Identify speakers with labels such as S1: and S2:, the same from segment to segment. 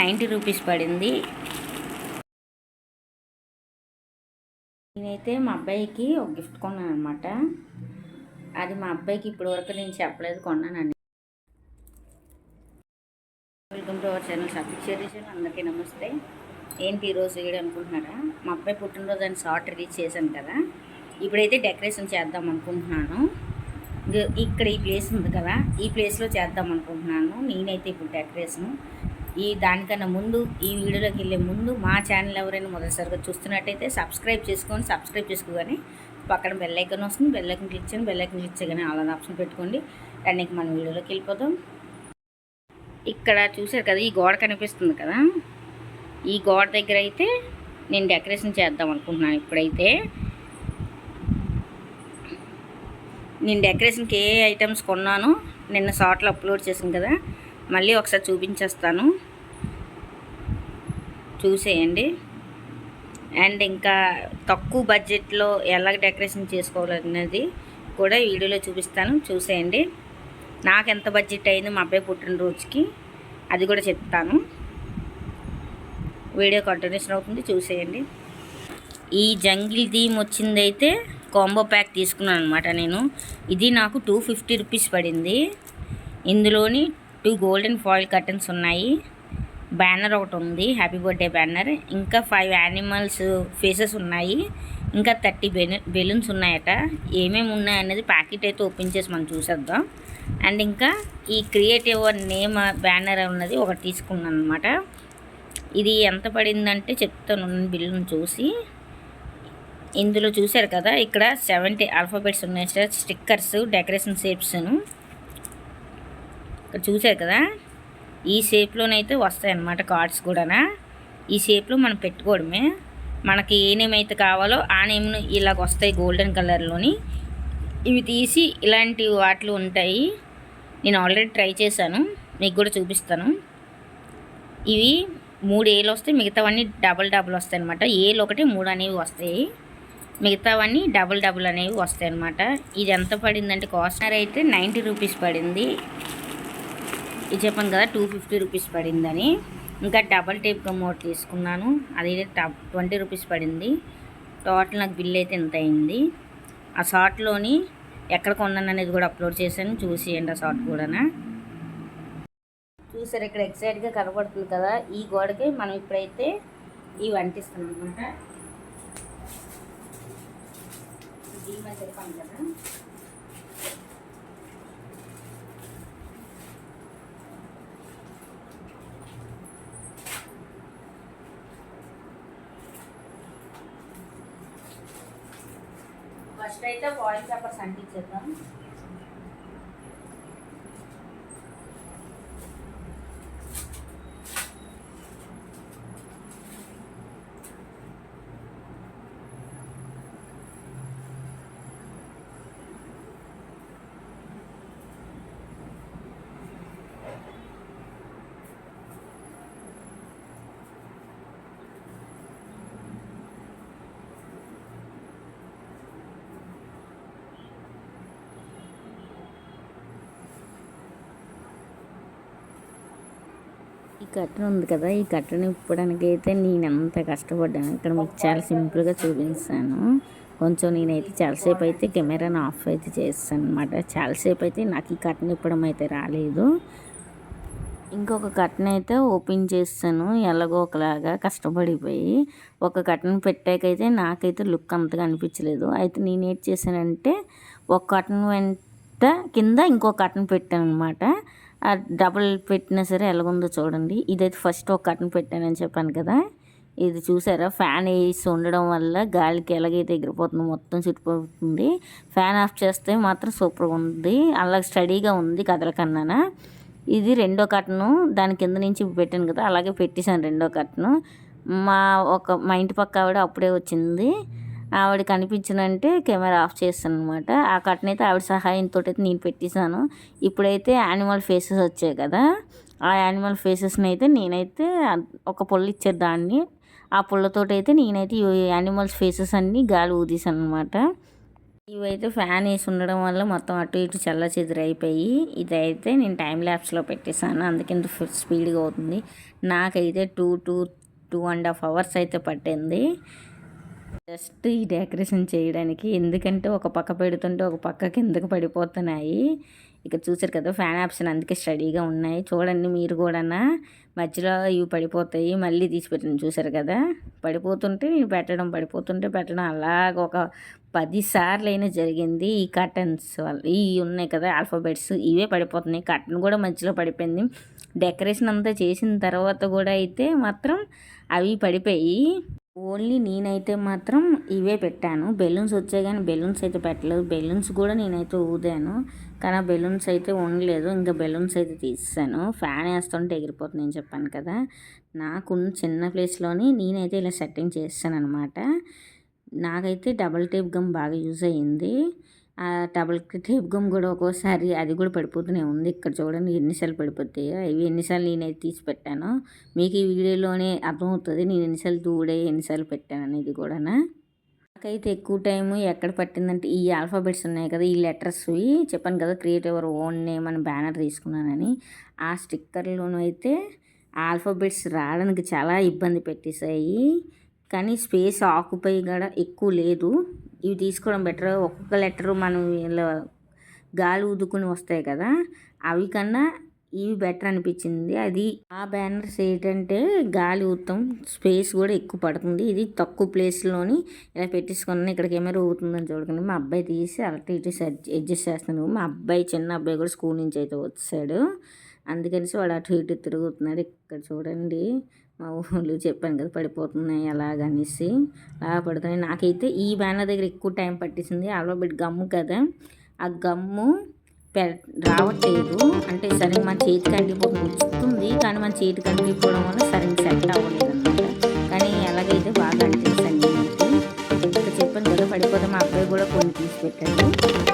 S1: Ninety rupees పడింది. నేనైతే మా అబ్బాయికి ఒక గిఫ్ట్ కొన్నాను అనమాట అది మా అబ్బాయికి ఇప్పటి వరకు నేను చెప్పలేదు కొన్నానండి welcome to our channel subject అందరికీ నమస్తే. ఏంటి ఈరోజు వీడియో అనుకుంటున్నారా? మా అబ్బాయి పుట్టినరోజు అని షార్ట్ రిలీజ్ చేశాను కదా. ఇప్పుడైతే డెకరేషన్ చేద్దాం అనుకుంటున్నాను. ఇక్కడ ఈ ప్లేస్ ఉంది కదా ఈ ప్లేస్లో చేద్దాం అనుకుంటున్నాను. నేనైతే ఇప్పుడు డెకరేషన్ ఈ దానికన్నా ముందు ఈ వీడియోలోకి వెళ్ళే ముందు మా ఛానల్ ఎవరైనా మొదటిసారిగా చూస్తున్నట్టయితే సబ్స్క్రైబ్ చేసుకొని సబ్స్క్రైబ్ చేసుకోగానే పక్కన బెల్ ఐకాన్ వస్తుంది బెల్ ఐకాన్ క్లిక్ చేయండి బెల్ ఐకాన్ క్లిక్ చేయగానే ఆల్ ఆప్షన్ పెట్టుకోండి. దానికి మనం వీడియోలోకి వెళ్ళిపోతాం ఇక్కడ చూసారు కదా ఈ గోడ కనిపిస్తుంది కదా. ఈ గోడ దగ్గర అయితే నేను డెకరేషన్ చేద్దాం అనుకుంటున్నాను ఇప్పుడైతే. నేను డెకరేషన్కి ఏ ఐటమ్స్ కొన్నాను నిన్న షార్ట్లో అప్లోడ్ చేసాను కదా. మళ్ళీ ఒకసారి చూపించేస్తాను. చూసేయండి. అండ్ ఇంకా తక్కువ బడ్జెట్లో ఎలా డెకరేషన్ చేసుకోవాలన్నది కూడా వీడియోలో చూపిస్తాను. చూసేయండి. నాకు ఎంత బడ్జెట్ అయింది మా అబ్బాయి పుట్టినరోజుకి అది కూడా చెప్తాను. వీడియో కంటిన్యూషన్ అవుతుంది చూసేయండి. ఈ జంగిల్ థీమ్ వచ్చిందైతే కాంబో ప్యాక్ తీసుకున్నాను అనమాట నేను. ఇది నాకు టూ ఫిఫ్టీ రూపీస్ పడింది. ఇందులోని టూ గోల్డెన్ ఫాయిల్ కర్టన్స్ ఉన్నాయి. బ్యానర్ ఒకటి ఉంది. Happy birthday banner. ఇంకా ఫైవ్ యానిమల్స్ ఫేసెస్ ఉన్నాయి. ఇంకా థర్టీ బెలూ బెలూన్స్ ఉన్నాయట. ఏమేమి ఉన్నాయనేది ప్యాకెట్ అయితే ఓపెన్ చేసి మనం చూసేద్దాం. అండ్ ఇంకా ఈ క్రియేటివ్ నేమ్ బ్యానర్ ఉన్నది ఒకటి తీసుకున్నాను అనమాట ఇది ఎంత పడిందంటే చెప్తాను బిల్లును చూసి. ఇందులో చూశారు కదా ఇక్కడ సెవెంటీ ఆల్ఫాబెట్స్ ఉన్నాయి సార్. స్టిక్కర్స్ డెకరేషన్ షేప్స్ను. ఇక్కడ చూశారు కదా? ఈ షేప్లోనైతే వస్తాయి అన్నమాట కార్డ్స్ కూడానా? ఈ షేప్లో మనం పెట్టుకోవడమే. మనకి ఏ నేమ్ అయితే కావాలో ఆ నేమ్ను ఇలాగ వస్తాయి గోల్డెన్ కలర్లోని ఇవి తీసి ఇలాంటి వాటిలో ఉంటాయి. నేను ఆల్రెడీ ట్రై చేశాను. మీకు కూడా చూపిస్తాను. ఇవి మూడు ఏలు వస్తాయి. మిగతావన్నీ డబల్ డబుల్ వస్తాయి అనమాట ఏలు ఒకటి మూడు అనేవి వస్తాయి. మిగతావన్నీ డబుల్ డబుల్ అనేవి వస్తాయి అనమాట ఇది ఎంత పడిందంటే కాస్ట్ అయితే నైంటీ రూపీస్ పడింది. ఇది చెప్పాను కదా టూ ఫిఫ్టీ రూపీస్ పడిందని. ఇంకా డబల్ టేప్ కమోట్ తీసుకున్నాను. అది ట్వంటీ రూపీస్ పడింది. టోటల్ నాకు బిల్ అయితే ఎంత అయింది? ఆ షార్ట్లోని ఎక్కడ కొన్నాను అనేది కూడా అప్లోడ్ చేశాను. చూసేయండి ఆ షార్ట్ కూడా చూసారు ఇక్కడ ఎక్సైట్గా కనబడుతుంది కదా. ఈ గోడకి మనం ఇప్పుడైతే ఇవి అంటిస్తాం అనమాట దీని చెప్పాను కదా. ఫస్ట్ అయితే బాయిల్ పేపర్స్ అంటించేద్దాం. కట్టన్ ఉంది కదా ఈ కట్టన్ ఇప్పడానికి అయితే నేను ఎంత కష్టపడ్డాను ఇక్కడ మీకు చాలా సింపుల్గా చూపించాను కొంచెం నేనైతే చాలాసేపు అయితే కెమెరాను ఆఫ్ అయితే చేస్తాను అనమాట చాలాసేపు అయితే నాకు ఈ కట్టన్ ఇప్పడం అయితే రాలేదు. ఇంకొక కట్టన్ అయితే ఓపెన్ చేస్తాను. ఎలాగో ఒకలాగా కష్టపడిపోయి ఒక కట్టన్ పెట్టాకైతే నాకైతే లుక్ అంతగా అనిపించలేదు. అయితే నేను ఏం చేశానంటే ఒక కట్టన్ వెంట కింద ఇంకో కట్టన్ పెట్టాను అనమాట డబుల్ పెట్టినా సరే ఎలాగుందో చూడండి. ఇదైతే ఫస్ట్ ఒక కట్టన్ పెట్టానని చెప్పాను కదా. ఇది చూసారా? ఫ్యాన్ వేసి ఉండడం వల్ల గాలికి ఎలాగైతే ఎగిరిపోతుందో మొత్తం చుట్టుపోతుంది ఫ్యాన్ ఆఫ్ చేస్తే మాత్రం సూపర్గా ఉంది. అలా స్టడీగా ఉంది కదలకన్నానా ఇది రెండో కట్టను దాని కింద నుంచి పెట్టాను కదా అలాగే పెట్టేశాను రెండో కట్టను మా ఒక మా ఇంటి పక్క ఆవిడ అప్పుడే వచ్చింది. ఆవిడ కనిపించనంటే కెమెరా ఆఫ్ చేస్తాను అనమాట ఆ కట్టన్ అయితే ఆవిడ సహాయంతో అయితే నేను పెట్టేశాను. ఇప్పుడైతే యానిమల్ ఫేసెస్ వచ్చాయి కదా ఆ యానిమల్ ఫేసెస్ని అయితే నేనైతే ఒక పుల్ల ఇచ్చారు దాన్ని. ఆ పుల్లతోటి అయితే నేనైతే ఈ యానిమల్స్ ఫేసెస్ అన్నీ గాలి ఊదీసాను అనమాట ఇవైతే ఫ్యాన్ వేసి ఉండడం వల్ల మొత్తం అటు ఇటు చల్ల చెదిరైపోయి ఇదైతే నేను టైం ల్యాబ్స్లో పెట్టేశాను. అందుకే స్పీడ్గా అవుతుంది. నాకైతే two two two and half hours అయితే పట్టింది. జస్ట్ ఈ డెకరేషన్ చేయడానికి ఎందుకంటే ఒక పక్క పెడుతుంటే ఒక పక్క కిందకి పడిపోతున్నాయి. ఇక్కడ చూసారు కదా ఫ్యాన్ ఆప్షన్ అందుకే స్టడీగా ఉన్నాయి. చూడండి మీరు కూడా మధ్యలో ఇవి పడిపోతాయి మళ్ళీ తీసి పెట్టండి. చూసారు కదా పడిపోతుంటే నేను పెట్టడం పడిపోతుంటే పెట్టడం. అలాగ ఒక పదిసార్లు అయినా జరిగింది ఈ కర్టన్స్ వల్ల. ఇవి ఉన్నాయి కదా ఆల్ఫాబెట్స్ ఇవే పడిపోతున్నాయి. కర్టన్ కూడా మధ్యలో పడిపోయింది. డెకరేషన్ అంతా చేసిన తర్వాత కూడా అయితే మాత్రం అవి పడిపోయి ఓన్లీ నేనైతే మాత్రం ఇవే పెట్టాను. బెలూన్స్ వచ్చాయి కానీ బెలూన్స్ అయితే పెట్టలేదు. బెలూన్స్ కూడా నేనైతే ఊదాను. కానీ ఆ బెలూన్స్ అయితే ఉండలేదు. ఇంకా బెలూన్స్ అయితే తీసాను ఫ్యాన్ వేస్తుంటే ఎగిరిపోతుంది నేను చెప్పాను కదా. నాకున్న చిన్న ప్లేస్లోని నేనైతే ఇలా సెట్టింగ్ చేస్తాను అనమాట నాకైతే డబల్ టేప్ గమ్ బాగా యూజ్ అయ్యింది. డబుల్ టేప్ గమ్ కూడా ఒక్కోసారి అది కూడా పడిపోతూనే ఉంది. ఇక్కడ చూడండి ఎన్నిసార్లు పడిపోతాయో. ఇవి ఎన్నిసార్లు నేనైతే తీసి పెట్టాను. మీకు ఈ వీడియోలోనే అర్థమవుతుంది నేను ఎన్నిసార్లు దూడే ఎన్నిసార్లు పెట్టాను అనేది కూడా నాకైతే ఎక్కువ టైం ఎక్కడ పట్టిందంటే ఈ ఆల్ఫాబెట్స్ ఉన్నాయి కదా ఈ లెటర్స్వి చెప్పాను కదా క్రియేట్ ఎవర్ ఓన్ నేమ్ అని బ్యానర్ తీసుకున్నానని. ఆ స్టిక్కర్లోనూ అయితే ఆల్ఫాబెట్స్ రావడానికి చాలా ఇబ్బంది పెట్టేశాయి. కానీ స్పేస్ ఆకుపై కూడా ఎక్కువ లేదు. ఇవి తీసుకోవడం బెటర్. ఒక్కొక్క లెటర్ మనం ఇలా గాలి ఊదుకుని వస్తాయి కదా అవి కన్నా ఇవి బెటర్ అనిపించింది. అది ఆ బ్యానర్స్ ఏంటంటే గాలి ఊతాం స్పేస్ కూడా ఎక్కువ పడుతుంది. ఇది తక్కువ ప్లేస్లోని ఇలా పెట్టేసుకున్నాను ఇక్కడ కెమెరా ఊతుందని చూడకండి. మా అబ్బాయి తీసి అలా ఇటు అడ్జస్ట్ చేస్తున్నాడు. మా అబ్బాయి చిన్న అబ్బాయి కూడా స్కూల్ నుంచి అయితే వచ్చాడు. అందుకని వాడు అటు ఇటు తిరుగుతున్నాడు ఇక్కడ చూడండి. మా ఊళ్ళు చెప్పాను కదా పడిపోతున్నాయి అలాగనేసి అలా పడుతున్నాయి నాకైతే ఈ బ్యానర్ దగ్గర ఎక్కువ టైం పట్టించింది ఆల్ఫాబెట్ గమ్ము కదా. ఆ గమ్ము పె రావట్లేదు. అంటే సరే మన చేతికి అంటిపోతుంది వస్తుంది. కానీ మన చేతికి అంటిపోవడం వల్ల సరిగ్గా సెట్ అవ్వలేదు అనమాట కానీ ఎలాగైతే బాగా అంటిస్తాను నేనైతే ఇక్కడ చెప్పాను కదా పడిపోతే మా అబ్బాయి కూడా కొన్ని తీసి పెట్టాడు.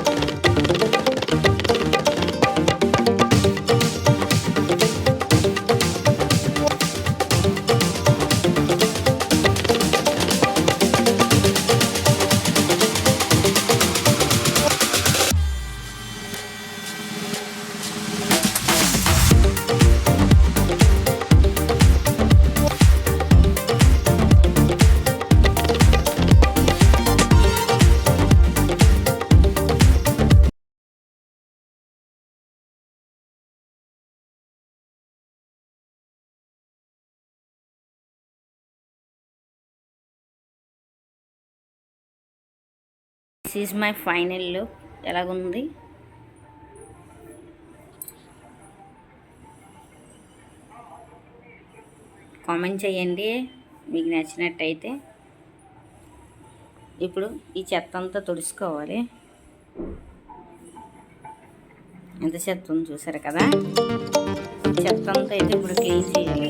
S1: This is my final look ఎలాగుంది? కామెంట్ చేయండి. మీకు నచ్చినట్టయితే ఇప్పుడు ఈ చెత్త అంతా తుడుచుకోవాలి. ఎంత చెత్త ఉంది చూసారు కదా? చెత్త అంతా అయితే ఇప్పుడు క్లీన్ చేయాలి.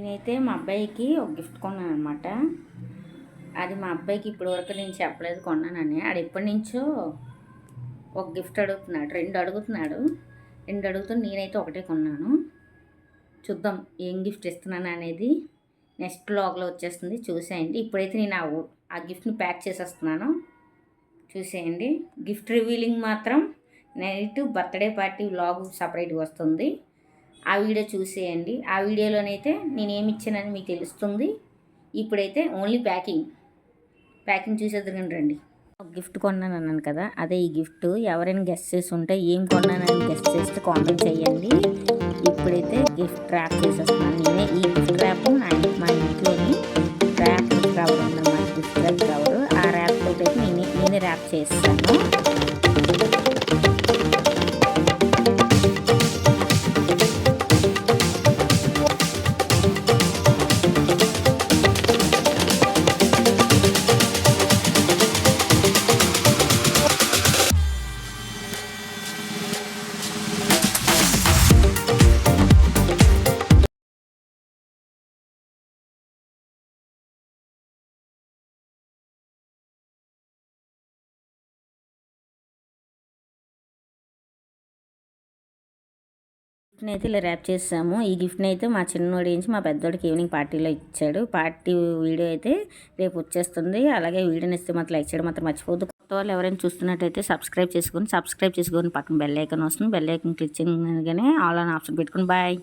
S1: నేనైతే మా అబ్బాయికి ఒక గిఫ్ట్ కొన్నాను అనమాట అది మా అబ్బాయికి ఇప్పటి వరకు నేను చెప్పలేదు కొన్నానని. ఆడు ఎప్పటి నుంచో ఒక గిఫ్ట్ అడుగుతున్నాడు రెండు అడుగుతున్నాడు. రెండు అడుగుతూ నేనైతే ఒకటే కొన్నాను. చూద్దాం ఏం గిఫ్ట్ ఇస్తున్నాను అనేది. నెక్స్ట్ బ్లాగ్లో వచ్చేస్తుంది చూసేయండి. ఇప్పుడైతే నేను ఆ గిఫ్ట్ని ప్యాక్ చేసేస్తున్నాను. చూసేయండి. గిఫ్ట్ రివీలింగ్ మాత్రం నైట్ బర్త్డే పార్టీ వ్లాగ్ సపరేట్గా వస్తుంది. ఆ వీడియో చూసేయండి. ఆ వీడియోలోనైతే నేను ఏమి ఇచ్చానని మీకు తెలుస్తుంది. ఇప్పుడైతే ఓన్లీ ప్యాకింగ్. ప్యాకింగ్ చూసేద్దరు రండి. గిఫ్ట్ కొన్నాను అన్నాను కదా అదే ఈ గిఫ్ట్. ఎవరైనా గెస్ట్ చేసి ఉంటే ఏం కొన్నానని గెస్ట్ చేస్తే కామెంట్ చేయండి. ఇప్పుడైతే గిఫ్ట్ ర్యాప్ చేసేస్తున్నాను. నేనే ఈ గిఫ్ట్ ర్యాప్ మా ఇంట్లోని ర్యాప్ కవర్ ఉందన్నమాట గిఫ్ట్ ర్యాప్ కవర్ ఆ ర్యాప్ తోటి అయితే నేనే నేనే ర్యాప్ చేస్తాను. గిఫ్ట్ని అయితే ఇలా ర్యాప్ చేసాము. ఈ గిఫ్ట్ని అయితే మా చిన్నోడి నుంచి మా పెద్దోడికి ఈవినింగ్ పార్టీలో ఇచ్చాడు. పార్టీ వీడియో అయితే రేపు వచ్చేస్తుంది. అలాగే వీడియోని ఇస్తే మాత్రం లైక్ చేయడం మాత్రం మర్చిపోదు కొత్త వాళ్ళు ఎవరైనా చూస్తున్నట్టయితే సబ్స్క్రైబ్ చేసుకొని సబ్స్క్రైబ్ చేసుకొని పక్కన బెల్ ఐకాన్ వస్తుంది. బెల్ ఐకాన్ క్లిక్ చేయగానే ఆల్ ఆన్ ఆప్షన్ పెట్టుకుని బాయ్.